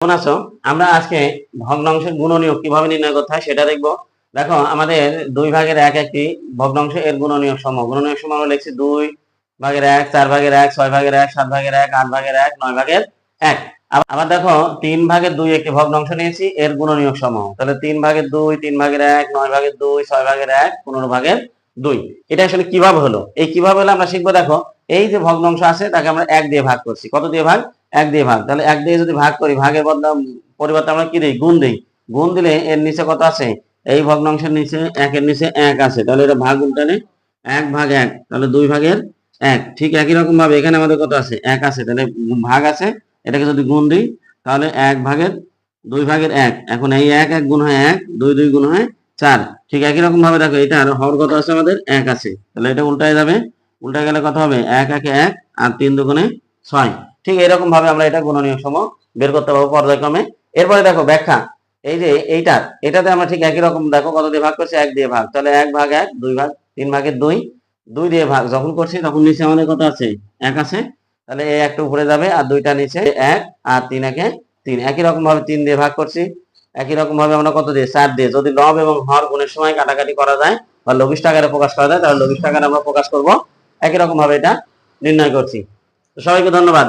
কেমন আছো? আমরা আজকে ভগ্নাংশের গুণনীয়ক কীভাবে নির্ণয় করতে হয় সেটা দেখব। দেখো, আমাদের দুই ভাগের এক একটি ভগ্নাংশ, এর গুণনীয়ক সম। গুণনীয়ক সম আমরা লিখছি দুই ভাগের এক, চার ভাগের এক, ছয় ভাগের এক, সাত ভাগের এক, আট ভাগের এক, নয় ভাগের এক। আবার- দেখো, তিন ভাগের দুই একটি ভগ্নাংশ নিয়েছি, এর গুণনীয়ক সম। তাহলে তিন ভাগের দুই, তিন ভাগের এক, নয় ভাগের দুই, ছয় ভাগের এক, পনেরো ভাগের দুই। এটা আসলে কীভাবে হলো? এই কীভাবে হলো আমরা শিখব দেখো, এই যে ভগ্নাংশ আছে, তাকে আমরা এক দিয়ে ভাগ করছি। কত দিয়ে ভাগ? এক দিয়ে ভাগ। তাহলে এক দিয়ে যদি ভাগ করি, ভাগের বদলা পরিবর্তে আমরা কি দিই? গুণ দিই। গুণ দিলে এর নিচে কত আছে? এই ভগ্নাংশের নিচে একের নিচে এক আছে। তাহলে এটা ভাগ উল্টালে এক ভাগ এক। তাহলে দুই ভাগের এক। ঠিক একই রকম ভাবে এখানে আমাদের কত আছে? এক আছে। তাহলে ভাগ আছে। এটাকে যদি গুণ দিই, তাহলে এক ভাগের দুই ভাগের এক। এখন এই এক এক গুণ হয় এক, দুই দুই গুণ হয় চার। ঠিক একই রকম ভাবে দেখো, এটা আর হর কত আছে আমাদের? এক আছে। তাহলে এটা উল্টায় যাবে। উল্টা গেলে কত হবে? এক, একে এক আর তিন দুগুণে ছয়। ঠিক এরকম ভাবে আমরা এটা গুণনীয় সম বের করতে পারব পর্যায়ক্রমে। এরপরে দেখো ব্যাখ্যা। এই যে এইটা এটাতে আমরা ঠিক একই রকম দেখো কত দিয়ে ভাগ করছি? এক দিয়ে ভাগ। তাহলে এক ভাগ এক, দুই ভাগ, তিন ভাগের দুই দুই দিয়ে ভাগ। যখন করছি তখন নিচে আমাদের কত আছে? এক আছে। তাহলে এই একটা উপরে যাবে আর দুইটা নিচে এক আর তিন একে তিন। একই রকম ভাবে তিন দিয়ে ভাগ করছি। একই রকম ভাবে আমরা কত দিয়ে? চার দিয়ে। যদি লব এবং হর গুণের সময় কাটাকাটি করা যায় বা লবিশ আকারে প্রকাশ করা যায়, তাহলে লবিশ আকারে আমরা প্রকাশ করব। একই রকম ভাবে এটা নির্ণয় করছি। সবাইকে ধন্যবাদ।